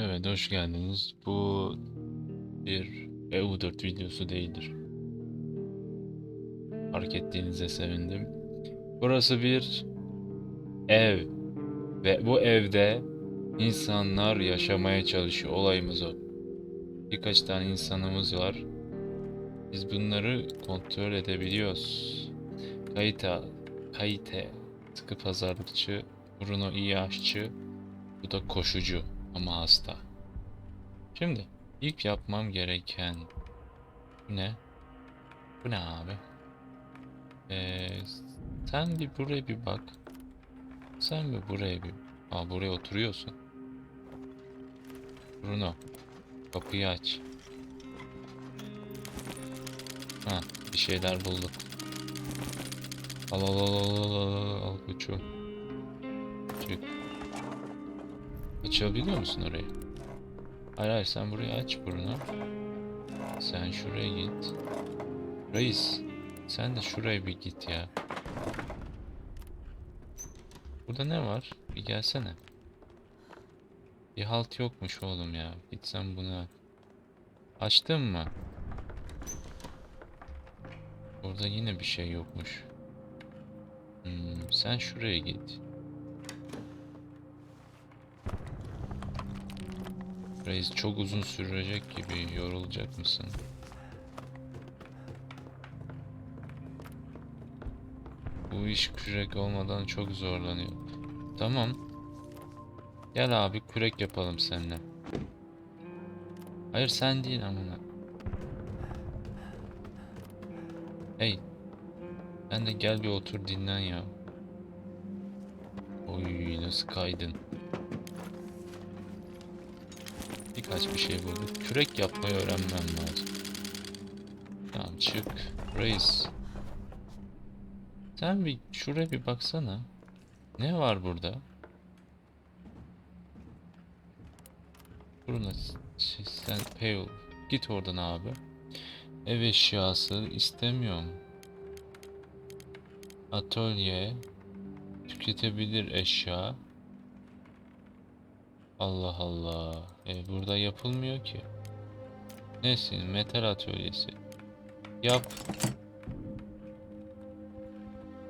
Evet, hoş geldiniz. Bu bir EU4 videosu değildir. Fark ettiğinize sevindim. Burası bir ev ve bu evde insanlar yaşamaya çalışıyor. Olayımız o. Birkaç tane insanımız var. Biz bunları kontrol edebiliyoruz. Kayıta, Kayite, sıkı pazarlıkçı, Bruno iyi aşçı, bu da koşucu ama hasta. Şimdi ilk yapmam gereken ne? Bu ne abi? Ee, sen bir buraya bir bak. Sen bir buraya bir... Aa buraya oturuyorsun. Bruno. Kapıyı aç. Ha bir şeyler bulduk. Al al al al al al al al koçum. Çık. Açabiliyor musun orayı? Hayır hayır sen burayı aç Bruno. Sen şuraya git. Reis sen de şuraya bir git ya. Burada ne var? Bir gelsene. Bir halt yokmuş oğlum ya. Gitsen buna. Açtın mı? Burada yine bir şey yokmuş. Hmm, sen şuraya git. Reis çok uzun sürecek gibi yorulacak mısın? Bu iş kürek olmadan çok zorlanıyor. Tamam. Gel abi kürek yapalım seninle. Hayır sen değil amına. Hey. Sen de gel bir otur dinlen ya. Oy nasıl kaydın. Birkaç bir şey bulduk. Kürek yapmayı öğrenmem lazım. Tamam çık. Reis. Sen bir şuraya bir baksana. Ne var burada? Buruna sen pale. Git oradan abi. Ev eşyası istemiyorum. Atölye. Tüketebilir eşya. Allah Allah. E, burada yapılmıyor ki. Neyse metal atölyesi. Yap.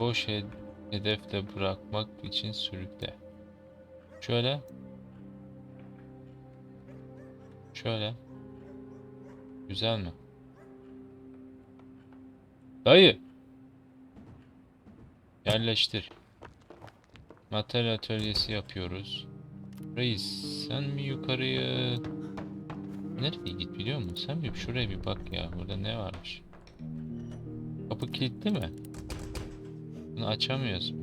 Boş hed hedefte bırakmak için sürükle. Şöyle. Şöyle. Güzel mi? Dayı. Yerleştir. Metal atölyesi yapıyoruz. Reis sen mi yukarıya... Nereye git biliyor musun? Sen bir şuraya bir bak ya. Burada ne varmış? Kapı kilitli mi? Bunu açamıyorsun.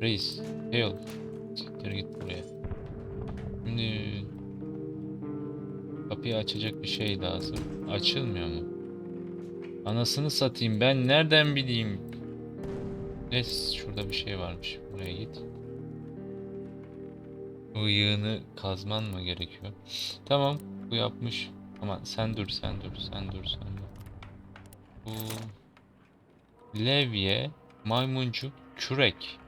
Reis. Hail. Siktir git buraya. Şimdi... Kapıyı açacak bir şey lazım. Açılmıyor mu? Anasını satayım ben nereden bileyim? Neyse şurada bir şey varmış. Buraya git. Bu yığını kazman mı gerekiyor? Tamam bu yapmış. Ama sen dur sen dur sen dur sen dur. Bu levye maymuncuk kürek.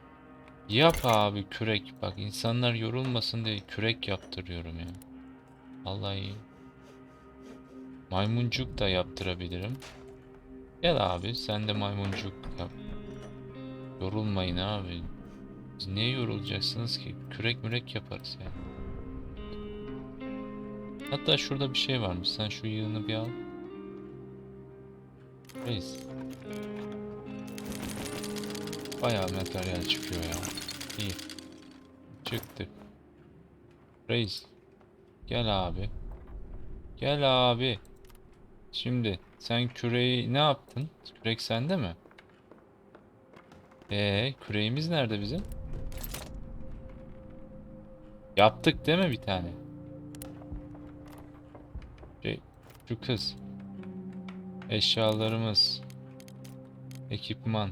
Yap abi kürek. Bak insanlar yorulmasın diye kürek yaptırıyorum ya. Vallahi iyi. Maymuncuk da yaptırabilirim. Gel abi sen de maymuncuk yap. Yorulmayın abi. Siz niye yorulacaksınız ki? Kürek mürek yaparız ya. Hatta şurada bir şey varmış. Sen şu yığını bir al. Reis. Bayağı materyal çıkıyor ya. İyi. Çıktı. Reis. Gel abi. Gel abi. Şimdi sen küreği ne yaptın? Kürek sende mi? Ee, küreğimiz nerede bizim? Yaptık değil mi bir tane? Şey, şu kız. Eşyalarımız. Ekipman.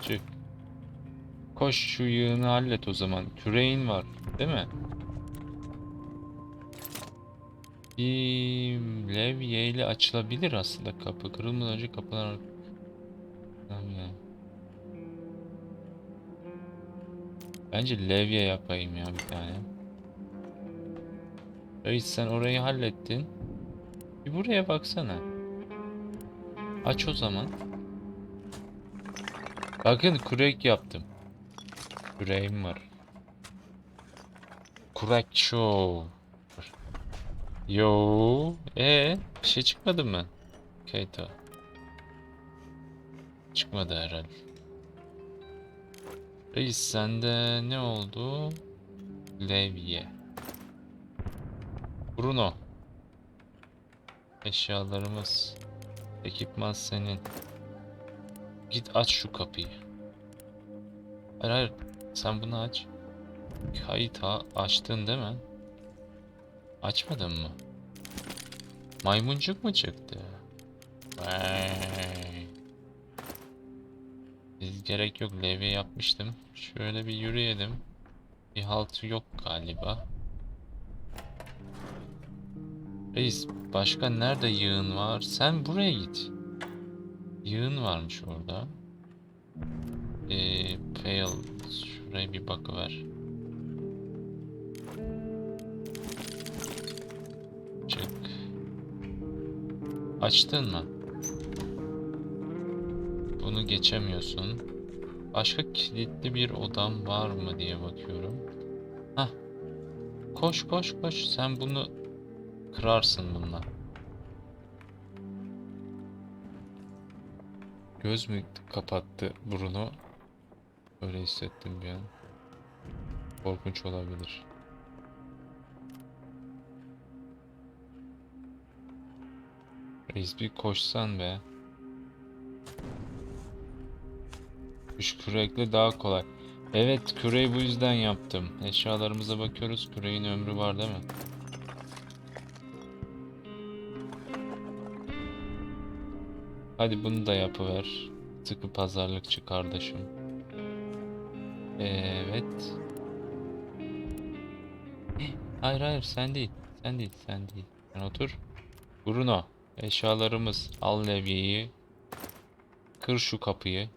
Çık. Koş şu yığını hallet o zaman. Küreğin var, değil mi? Bir levyeyle açılabilir aslında kapı. Kırılmadan önce kapılar... Tamam ya. Bence levye yapayım ya bir tane. Reis sen orayı hallettin. Bir buraya baksana. Aç o zaman. Bakın kürek yaptım. Küreğim var. Kürek show. Yo, e bir şey çıkmadı mı? Keita. Çıkmadı herhalde. Reis sende ne oldu? Levye. Bruno. Eşyalarımız. Ekipman senin. Git aç şu kapıyı. Hayır hayır. Sen bunu aç. Kayıt açtın değil mi? Açmadın mı? Maymuncuk mu çıktı? Vay. Biz gerek yok levye yapmıştım. Şöyle bir yürüyelim. Bir haltı yok galiba. Reis başka nerede yığın var? Sen buraya git. Yığın varmış orada. Ee, fail. Şuraya bir bakıver. Çık. Açtın mı? Bunu geçemiyorsun. Başka kilitli bir odam var mı diye bakıyorum. Hah. Koş koş koş. Sen bunu kırarsın bununla. Göz mü kapattı Bruno? Öyle hissettim bir an. Korkunç olabilir. Reis koşsan be. Üç kürekle daha kolay. Evet küreği bu yüzden yaptım. Eşyalarımıza bakıyoruz. Küreğin ömrü var değil mi? Hadi bunu da yapıver. Sıkı pazarlıkçı kardeşim. Evet. Hayır hayır sen değil. Sen değil sen değil. Sen otur. Bruno. Eşyalarımız. Al levyeyi. Kır şu kapıyı.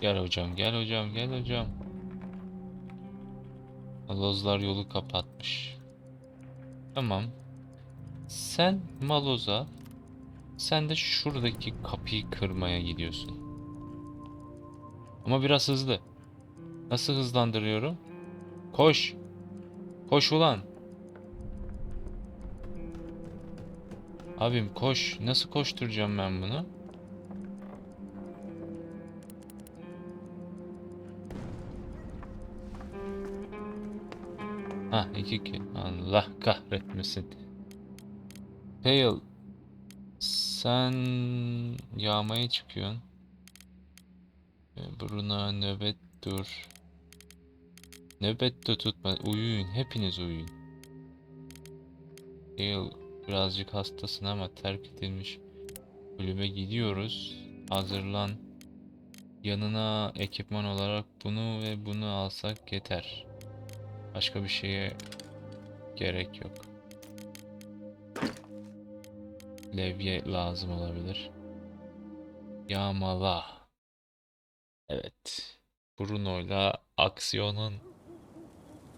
Gel hocam, gel hocam, gel hocam. Malozlar yolu kapatmış. Tamam. Sen Maloz'a, sen de şuradaki kapıyı kırmaya gidiyorsun. Ama biraz hızlı. Nasıl hızlandırıyorum? Koş. Koş ulan. Abim koş. Nasıl koşturacağım ben bunu? Ha iki ki. Allah kahretmesin. Pale. Sen yağmaya çıkıyorsun. Bruno nöbet dur. Nöbet de tutma. Uyuyun. Hepiniz uyuyun. Pale birazcık hastasın ama terk edilmiş. Kulübe gidiyoruz. Hazırlan. Yanına ekipman olarak bunu ve bunu alsak yeter. Başka bir şeye gerek yok. Levye lazım olabilir. Yağmala. Evet. Bruno'yla aksiyonun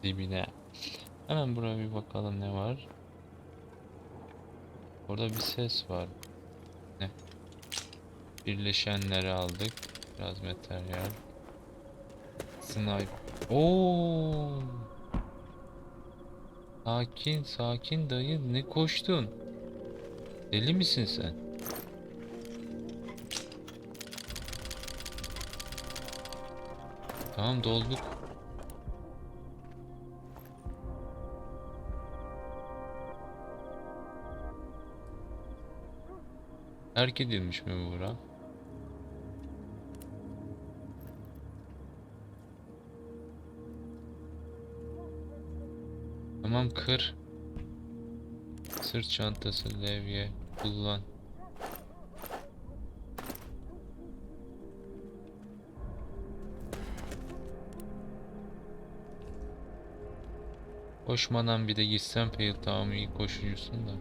dibine. Hemen buraya bir bakalım ne var. Orada bir ses var. Ne? Birleşenleri aldık. Biraz materyal. Snipe. Oo. Sakin, sakin dayı. Ne koştun? Deli misin sen? Tamam dolduk. Terk edilmiş mi bu bura? Tamam kır. Sırt çantası, levye, kullan. Koşmadan bir de gitsen fail tamam iyi koşucusun da.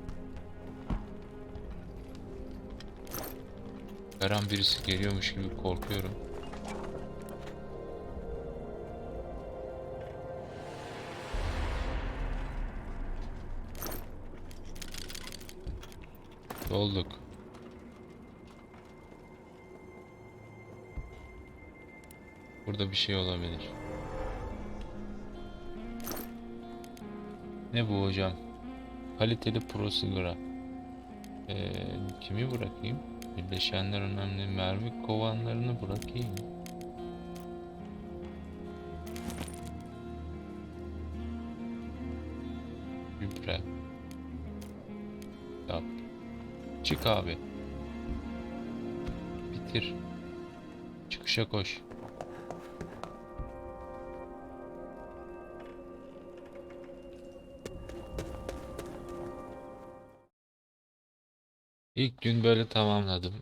Her an birisi geliyormuş gibi korkuyorum. Dolduk. Burada bir şey olabilir. Ne bu hocam? Kaliteli pro sigara. Ee, kimi bırakayım? Birleşenler önemli. Mermi kovanlarını bırakayım. Çık abi. Bitir. Çıkışa koş. İlk gün böyle tamamladım.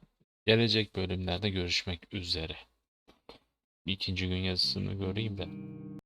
Gelecek bölümlerde görüşmek üzere. İkinci gün yazısını göreyim de.